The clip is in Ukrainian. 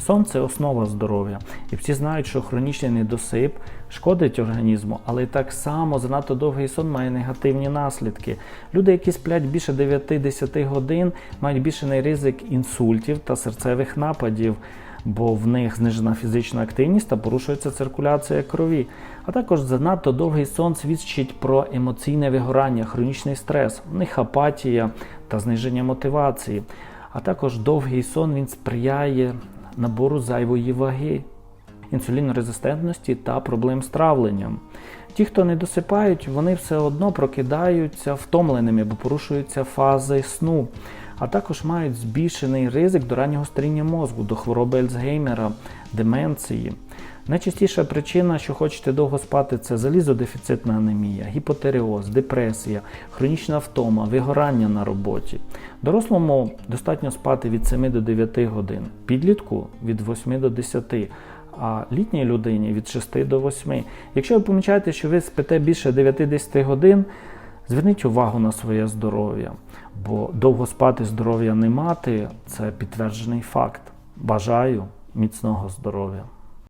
Сон це основа здоров'я. І всі знають, що хронічний недосип шкодить організму, але так само занадто довгий сон має негативні наслідки. Люди, які сплять більше 9-10 годин, мають більший ризик інсультів та серцевих нападів. Бо в них знижена фізична активність та порушується циркуляція крові. А також занадто довгий сон свідчить про емоційне вигорання, хронічний стрес, в них апатія та зниження мотивації. А також довгий сон він сприяє набору зайвої ваги, інсулінорезистентності та проблем з травленням. Ті, хто не досипають, вони все одно прокидаються втомленими, бо порушуються фази сну, а також мають збільшений ризик до раннього старіння мозку, до хвороби Альцгеймера, деменції. Найчастіша причина, що хочете довго спати, це залізодефіцитна анемія, гіпотереоз, депресія, хронічна втома, вигорання на роботі. Дорослому достатньо спати від 7 до 9 годин, підлітку від 8 до 10, а літній людині від 6 до 8. Якщо ви помічаєте, що ви спите більше 9-10 годин, зверніть увагу на своє здоров'я, бо довго спати здоров'я не мати це підтверджений факт. Бажаю міцного здоров'я.